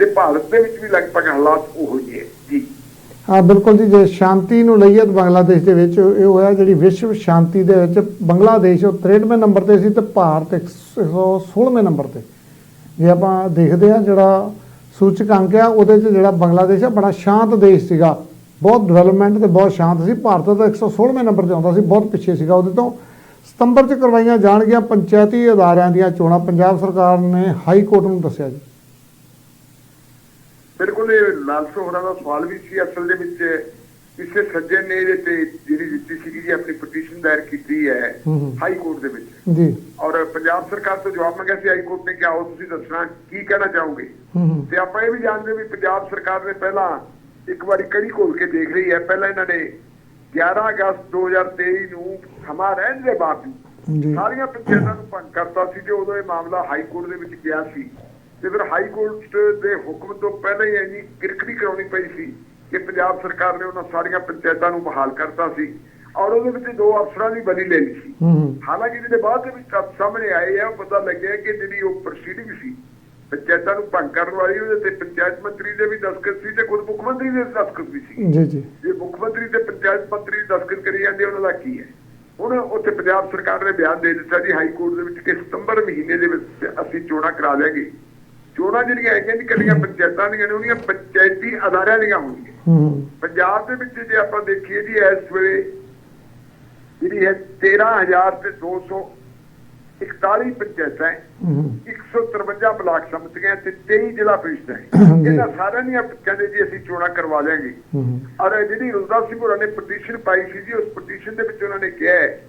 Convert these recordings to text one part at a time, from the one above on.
ਤੇ ਭਾਰਤ ਦੇ ਵਿੱਚ ਵੀ ਲਗਭਗ ਹਾਲਾਤ ਉਹੋ ਹੀ ਹੈ, ਜੀ। ਹਾਂ, ਬਿਲਕੁਲ ਜੀ, ਜੇ ਸ਼ਾਂਤੀ ਨੂੰ ਲਈਏ ਤਾਂ ਬੰਗਲਾਦੇਸ਼ ਦੇ ਵਿੱਚ ਇਹ ਹੋਇਆ ਜਿਹੜੀ ਵਿਸ਼ਵ ਸ਼ਾਂਤੀ ਦੇ ਵਿੱਚ ਬੰਗਲਾਦੇਸ਼ ਉਹ 63ਵੇਂ ਨੰਬਰ ਤੇ ਸੀ ਤੇ ਭਾਰਤ 116ਵੇਂ ਨੰਬਰ ਤੇ। ਜੇ ਆਪਾਂ ਦੇਖਦੇ ਆ ਜਿਹੜਾ ਸੂਚਕ ਅੰਕ ਆ, ਉਹਦੇ 'ਚ ਜਿਹੜਾ ਬੰਗਲਾਦੇਸ਼ ਆ, ਬੜਾ ਸ਼ਾਂਤ ਦੇਸ਼ ਸੀਗਾ। ਬਹੁਤ ਡਿਵੈਲਪਮੈਂਟ ਤੇ ਬਹੁਤ ਸ਼ਾਂਤ ਸੀ। ਭਾਰਤ ਤਾਂ 116ਵੇਂ ਨੰਬਰ ਤੇ ਆਉਂਦਾ ਸੀ, ਬਹੁਤ ਪਿੱਛੇ ਸੀਗਾ ਉਹਦੇ ਤੋਂ। ਸਤੰਬਰ 'ਚ ਕਰਵਾਈਆਂ ਜਾਣਗੀਆਂ ਪੰਚਾਇਤੀ ਅਦਾਰਿਆਂ ਦੀਆਂ ਚੋਣਾਂ, ਪੰਜਾਬ ਸਰਕਾਰ ਨੇ ਹਾਈ ਕੋਰਟ ਨੂੰ ਦੱਸਿਆ ਜੀ। ਬਿਲਕੁਲ ਇਹ ਲਾਲਸੋ ਹੋਰਾਂ ਦਾ ਸਵਾਲ ਵੀ ਸੀ ਅਸਲ ਦੇ ਵਿੱਚ ਕਿਸੇ ਸੱਜਣ ਨੇ ਇਹਦੇ ਤੇ ਜਿਹੜੀ ਦਿੱਤੀ ਸੀਗੀ ਜੀ ਆਪਣੀ ਪਟੀਸ਼ਨ ਦਾਇਰ ਕੀਤੀ ਹੈ। ਹਾਈ ਕੋਰਟ ਦੇ ਵਿੱਚ। ਜੀ। ਔਰ ਪੰਜਾਬ ਸਰਕਾਰ ਤੋਂ ਜਵਾਬ ਮੰਗਿਆ ਸੀ ਹਾਈ ਕੋਰਟ ਨੇ ਕਿ ਆਓ ਤੁਸੀਂ ਦੱਸਣਾ ਕੀ ਕਹਿਣਾ ਚਾਹੋਗੇ। ਤੇ ਆਪਾਂ ਇਹ ਵੀ ਜਾਣਦੇ ਵੀ ਪੰਜਾਬ ਸਰਕਾਰ ਨੇ ਪਹਿਲਾਂ ਇੱਕ ਵਾਰੀ ਕੜੀ ਖੋਲ ਕੇ ਦੇਖ ਲਈ ਹੈ। ਪਹਿਲਾਂ ਇਹਨਾਂ ਨੇ 11 ਅਗਸਤ 2023 ਨੂੰ ਸਮਾਂ ਰਹਿਣ ਦੇ ਬਾਵਜੂਦ ਸਾਰੀਆਂ ਪੰਚਾਇਤਾਂ ਨੂੰ ਭੰਗ ਕਰਤਾ ਸੀ ਤੇ ਉਦੋਂ ਇਹ ਮਾਮਲਾ ਹਾਈ ਕੋਰਟ ਦੇ ਵਿੱਚ ਗਿਆ ਸੀ। ਤੇ ਫਿਰ ਹਾਈ ਕੋਰਟ ਦੇ ਹੁਕਮ ਤੋਂ ਪਹਿਲਾਂ ਹੀ ਇੰਨੀ ਕਿਰਕਰੀ ਕਰਾਉਣੀ ਪਈ ਸੀ ਕਿ ਪੰਜਾਬ ਸਰਕਾਰ ਨੇ ਉਹਨਾਂ ਸਾਰੀਆਂ ਪੰਚਾਇਤਾਂ ਨੂੰ ਬਹਾਲ ਕਰਤਾ ਸੀ ਔਰ ਉਹਦੇ ਵਿੱਚ ਦੋ ਅਫਸਰਾਂ ਦੀ ਬਲੀ ਲੈ ਲਈ ਸੀ। ਹਾਲਾਂਕਿ ਜਿਹਦੇ ਬਾਅਦ ਦੇ ਵਿੱਚ ਸਾਹਮਣੇ ਆਏ ਆ ਪਤਾ ਲੱਗਿਆ ਕਿ ਜਿਹੜੀ ਉਹ ਪ੍ਰੋਸੀਡਿੰਗ ਸੀ ਪੰਚਾਇਤਾਂ ਨੂੰ ਭੰਗ ਕਰਨ ਵਾਲੀ ਉਹਦੇ ਤੇ ਪੰਚਾਇਤ ਮੰਤਰੀ ਦੇ ਵੀ ਦਸਤਖਤ ਸੀ ਤੇ ਖੁਦ ਮੁੱਖ ਮੰਤਰੀ ਦੇ ਦਸਤਖਤ ਵੀ ਸੀ। ਜੀ ਜੀ। ਜੇ ਮੁੱਖ ਮੰਤਰੀ ਤੇ ਪੰਚਾਇਤ ਮੰਤਰੀ ਦਸਤਖਤ ਕਰੀ ਜਾਂਦੇ ਉਹਨਾਂ ਦਾ ਕੀ ਹੈ? ਹੁਣ ਉੱਥੇ ਪੰਜਾਬ ਸਰਕਾਰ ਨੇ ਬਿਆਨ ਦੇ ਦਿੱਤਾ ਜੀ ਹਾਈ ਕੋਰਟ ਦੇ ਵਿੱਚ ਕਿ ਸਤੰਬਰ ਮਹੀਨੇ ਦੇ ਵਿੱਚ ਅਸੀਂ ਚੋਣਾਂ ਕਰਾ ਲਿਆਂਗੇ ਚੋਣਾਂ ਜਿਹੜੀਆਂ ਹੈਗੀਆਂ ਨਹੀਂ ਕੱਲੀਆਂ ਪੰਚਾਇਤਾਂ ਦੀਆਂ ਨੇ ਉਹਦੀਆਂ ਪੰਚਾਇਤੀ ਅਦਾਰਿਆਂ ਦੀਆਂ ਹੋਣਗੀਆਂ। ਪੰਜਾਬ ਦੇ ਵਿੱਚ ਜੇ ਆਪਾਂ ਦੇਖੀਏ ਜੀ ਇਸ ਵੇਲੇ ਜਿਹੜੀ ਹੈ 13000 ਤੇ 241 ਪੰਚਾਇਤਾਂ ਹੈ ਹੂੰ। ਹੂੰ 153 ਬਲਾਕ ਸਮਿਤੀਆਂ ਤੇ 23 ਜ਼ਿਲ੍ਹਾ ਪ੍ਰੀਸ਼ਦਾਂ ਹੈ। ਜੀ। ਇਹਨਾਂ ਸਾਰਿਆਂ ਦੀਆਂ ਕਹਿੰਦੇ ਜੀ ਅਸੀਂ ਚੋਣਾਂ ਕਰਵਾ ਹੂੰ। ਔਰ ਜਿਹੜੀ ਸਿੰਘ ਹੋਰਾਂ ਨੇ ਪਟੀਸ਼ਨ ਪਾਈ ਸੀ ਜੀ ਉਸ ਪਟੀਸ਼ਨ ਦੇ ਵਿੱਚ ਉਹਨਾਂ ਨੇ ਕਿਹਾ ਹੈ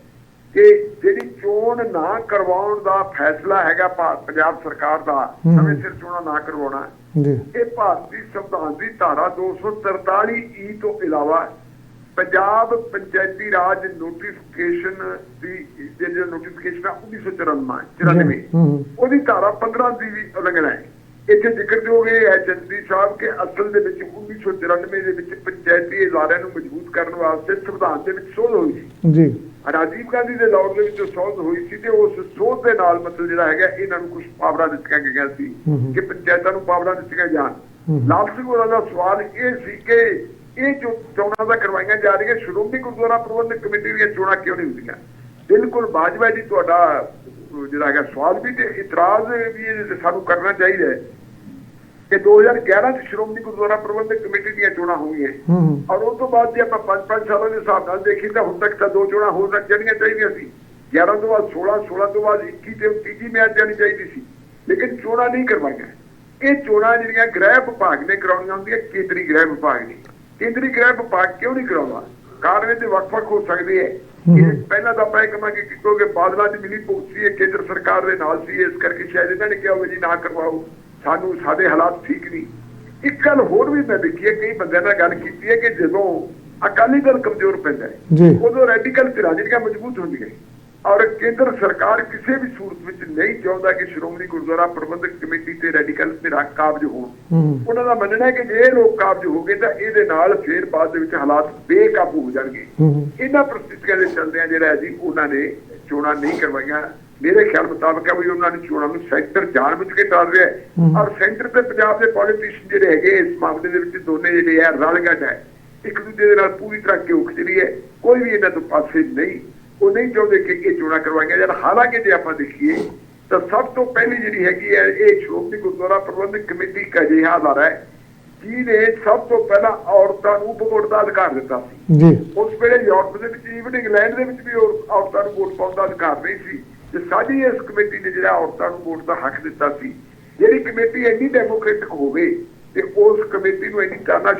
ਕਿ ਜਿਹੜੀ ਚੋਣ ਨਾ ਕਰਵਾਉਣ ਦਾ ਫੈਸਲਾ ਹੈਗਾ ਪੰਜਾਬ ਸਰਕਾਰ ਦਾ। ਸਮੇਂ ਸਿਰ ਚੋਣਾਂ ਨਾ ਕਰਵਾਉਣਾ। ਜੀ। ਇਹ ਭਾਰਤੀ ਸੰਵਿਧਾਨ ਦੀ ਧਾਰਾ 243 ਈ ਤੋਂ ਇਲਾਵਾ ਪੰਜਾਬ ਪੰਚਾਇਤੀ ਰਾਜ ਨੋਟੀਫਿਕੇਸ਼ਨ ਦੀ ਜਿਹੜੀ ਨੋਟੀਫਿਕੇਸ਼ਨ ਆ 1994 94 ਹੂੰ ਹੂੰ। ਉਹਦੀ ਧਾਰਾ 15 ਦੀ ਵੀ ਉਲੰਘਣਾ ਹੈ। ਇੱਥੇ ਜ਼ਿਕਰਯੋਗ ਇਹ ਹੈ ਜਸਟਿਸ ਸਾਹਿਬ ਕਿ ਅਸਲ ਦੇ ਵਿੱਚ 1994 ਦੇ ਵਿੱਚ ਪੰਚਾਇਤੀ ਅਦਾਰਿਆਂ ਨੂੰ ਮਜ਼ਬੂਤ ਕਰਨ ਵਾਸਤੇ ਸੰਵਿਧਾਨ ਦੇ ਵਿੱਚ ਸੋਧ ਹੋਈ ਸੀ। ਜੀ। ਰਾਜੀਵ ਗਾਂਧੀ ਦੇ ਦੌਰ ਦੇ ਵਿੱਚ ਉਹ ਸੋਧ ਹੋਈ ਸੀ ਤੇ ਉਸ ਸੋਧ ਦੇ ਨਾਲ ਮਤਲਬ ਜਿਹੜਾ ਹੈਗਾ ਇਹਨਾਂ ਨੂੰ ਕੁਝ ਪਾਵਰਾਂ ਦਿੱਤੀਆਂ ਗਈਆਂ ਸੀ। ਕਿ ਪੰਚਾਇਤਾਂ ਨੂੰ ਪਾਵਰਾਂ ਦਿੱਤੀਆਂ ਜਾਣ। ਲਾਲ ਸਿੰਘ ਹੋਰਾਂ ਦਾ ਸਵਾਲ ਇਹ ਸੀ ਕਿ ਇਹ ਜੋ ਚੋਣਾਂ ਦਾ ਕਰਵਾਈਆਂ ਜਾ ਰਹੀਆਂ ਸ਼੍ਰੋਮਣੀ ਗੁਰਦੁਆਰਾ ਪ੍ਰਬੰਧਕ ਕਮੇਟੀ ਦੀਆਂ ਚੋਣਾਂ ਕਿਉਂ ਨਹੀਂ ਹੁੰਦੀਆਂ ਬਿਲਕੁਲ ਬਾਜਵਾ ਜੀ ਤੁਹਾਡਾ ਜਿਹੜਾ ਹੈਗਾ ਸਵਾਲ ਵੀ ਤੇ ਇਤਰਾਜ਼ ਵੀ ਸਾਨੂੰ ਕਰਨਾ ਚਾਹੀਦਾ ਹੈ ਕਿ 2011 ਚ ਸ਼੍ਰੋਮਣੀ ਗੁਰਦੁਆਰਾ ਪ੍ਰਬੰਧਕ ਕਮੇਟੀ ਦੀਆਂ ਚੋਣਾਂ ਹੋਈਆਂ ਔਰ ਉਸ ਤੋਂ ਬਾਅਦ ਜੇ ਆਪਾਂ 5-5 ਸਾਲਾਂ ਦੇ ਹਿਸਾਬ ਨਾਲ ਦੇਖੀਏ ਤਾਂ ਹੁਣ ਤੱਕ ਤਾਂ ਦੋ ਚੋਣਾਂ ਹੋ ਸਕ ਜਾਣੀਆਂ ਚਾਹੀਦੀਆਂ ਸੀ। 11 ਤੋਂ ਬਾਅਦ 16 16 ਤੋਂ ਬਾਅਦ 21 ਤੇ ਤੀਜੀ ਮਿਆਦ ਜਾਣੀ ਚਾਹੀਦੀ ਸੀ। ਲੇਕਿਨ ਚੋਣਾਂ ਨਹੀਂ ਕਰਵਾਈਆਂ। ਇਹ ਚੋਣਾਂ ਜਿਹੜੀਆਂ ਗ੍ਰਹਿ ਵਿਭਾਗ ਨੇ ਕਰਾਉਣੀਆਂ ਹੁੰਦੀਆਂ ਕੇਂਦਰੀ ਗ੍ਰਹਿ ਵਿਭਾਗ ਨੇ। ਕੇਂਦਰੀ ਗ੍ਰਹਿ ਵਿਭਾਗ ਕਿਉਂ ਨਹੀਂ ਕਰਾਉਂਦਾ? ਕਾਰਨ ਇਹਦੇ ਵੱਖ-ਵੱਖ ਹੋ ਸਕਦੇ ਹੈ। ਇਹ ਪਹਿਲਾਂ ਤਾਂ ਆਪਾਂ ਇਹ ਕਹਾਂਗੇ ਕਿ ਕਿਉਂਕਿ ਬਾਦਲਾਂ ਦੀ ਮਿਲੀ ਭੁਗਤ ਸੀ ਇਹ ਕੇਂਦਰ ਸਰਕਾਰ ਦੇ ਨਾਲ ਸੀ ਇਸ ਕਰਕੇ ਸ਼ਾਇਦ ਇਹਨਾਂ ਨੇ ਕਿਹਾ ਹੋਵੇ ਜੀ ਨਾ ਕਰਵਾਓ। ਸਾਨੂੰ ਸਾਡੇ ਹਾਲਾਤ ਠੀਕ ਨਹੀਂ। ਇੱਕ ਗੱਲ ਹੋਰ ਵੀ ਮੈਂ ਦੇਖੀ ਹੈ ਕਈ ਬੰਦਿਆਂ ਨਾਲ ਗੱਲ ਕੀਤੀ ਹੈ ਕਿ ਜਦੋਂ ਅਕਾਲੀ ਦਲ ਕਮਜ਼ੋਰ ਪੈਂਦਾ ਹੈ ਉਦੋਂ ਰੈਡੀਕਲ ਧਿਰਾਂ ਜਿਹੜੀਆਂ ਮਜ਼ਬੂਤ ਹੁੰਦੀਆਂ। ਔਰ ਕੇਂਦਰ ਸਰਕਾਰ ਕਿਸੇ ਵੀ ਸੂਰਤ ਵਿੱਚ ਨਹੀਂ ਚਾਹੁੰਦਾ ਕਿ ਸ਼੍ਰੋਮਣੀ ਗੁਰਦੁਆਰਾ ਪ੍ਰਬੰਧਕ ਕਮੇਟੀ ਤੇ ਰੈਡੀਕਲ ਧਿਰਾਂ ਕਾਬਜ ਹੋਣ। ਉਹਨਾਂ ਦਾ ਮੰਨਣਾ ਹੈ ਕਿ ਜੇ ਇਹ ਲੋਕ ਕਾਬਜ ਹੋ ਗਏ ਤਾਂ ਇਹਦੇ ਨਾਲ ਫੇਰ ਬਾਅਦ ਦੇ ਵਿੱਚ ਹਾਲਾਤ ਬੇਕਾਬੂ ਹੋ ਜਾਣਗੇ। ਇਹਨਾਂ ਪ੍ਰਸਥਿਤੀਆਂ ਦੇ ਚੱਲਦਿਆਂ ਜਿਹੜਾ ਜੀ ਉਹਨਾਂ ਨੇ ਚੋਣਾਂ ਨਹੀਂ ਕਰਵਾਈਆਂ। ਮੇਰੇ ਖਿਆਲ ਮੁਤਾਬਕ ਹੈ ਵੀ ਉਹਨਾਂ ਨੇ ਚੋਣਾਂ ਨੂੰ ਸੈਂਟਰ ਜਾਣਬੁੱਝ ਕੇ ਟਾਲ ਰਿਹਾ। ਹੈ। ਔਰ ਸੈਂਟਰ ਤੇ ਪੰਜਾਬ ਦੇ ਪੋਲੀਟੀਸ਼ੀਅਨ ਜਿਹੜੇ ਹੈਗੇ ਇਸ ਮਾਮਲੇ ਦੇ ਵਿੱਚ ਦੋਨੇ ਜਿਹੜੇ ਹੈ ਰਲਗੱਡ ਹੈ। ਇੱਕ ਦੂਜੇ ਦੇ ਨਾਲ ਪੂਰੀ ਤਰ੍ਹਾਂ ਕਿਉਂ ਖਿਚੜੀ ਹੈ। ਕੋਈ ਵੀ ਇਹਨਾਂ ਤੋਂ ਪਾਸੇ ਨਹੀਂ। ਉਹ ਨਹੀਂ ਚਾਹੁੰਦੇ ਕਿ ਇਹ ਚੋਣਾਂ ਕਰਵਾਈਆਂ ਜਾਣ। ਹਾਲਾਂਕਿ ਜੇ ਆਪਾਂ ਦੇਖੀਏ ਤਾਂ ਸਭ ਤੋਂ ਪਹਿਲੀ ਜਿਹੜੀ ਹੈਗੀ ਹੈ ਇਹ ਸ਼੍ਰੋਮਣੀ ਗੁਰਦੁਆਰਾ ਪ੍ਰਬੰਧਕ ਕਮੇਟੀ ਦਾ ਅਜਿਹਾ ਅਦਾਰਾ ਹੈ ਜਿਹਨੇ ਸਭ ਤੋਂ ਪਹਿਲਾਂ ਔਰਤਾਂ ਨੂੰ ਵੋਟ ਦਾ ਅਧਿਕਾਰ ਦਿੱਤਾ ਸੀ। ਜੀ। ਉਸ ਵੇਲੇ ਯੂਰਪ ਦੇ ਵਿੱਚ ਈਵਨ ਇੰਗਲੈਂਡ ਦੇ ਵਿੱਚ ਵੀ ਔਰ- ਔਰਤਾਂ ਨੂੰ ਵੋਟ ਪਾਉਣ ਦਾ ਅਧਿਕਾਰ ਨਹੀਂ ਸੀ। ਤੇ ਸਾਡੀ ਇਸ ਕਮੇਟੀ ਨੇ ਜਿਹੜਾ ਔਰਤਾਂ ਨੂੰ ਵੋਟ ਦਾ ਹੱਕ ਦਿੱਤਾ ਸੀ, ਜਿਹੜੀ ਕਮੇਟੀ ਇੰਨੀ ਡੈਮੋਕ੍ਰੈਟਿਕ ਹੋਵੇ ਤੇ ਉਸ ਕਮੇਟੀ ਨੂੰ ਇੰਨੀ ਤਾਨਾਸ਼ਾਹੀ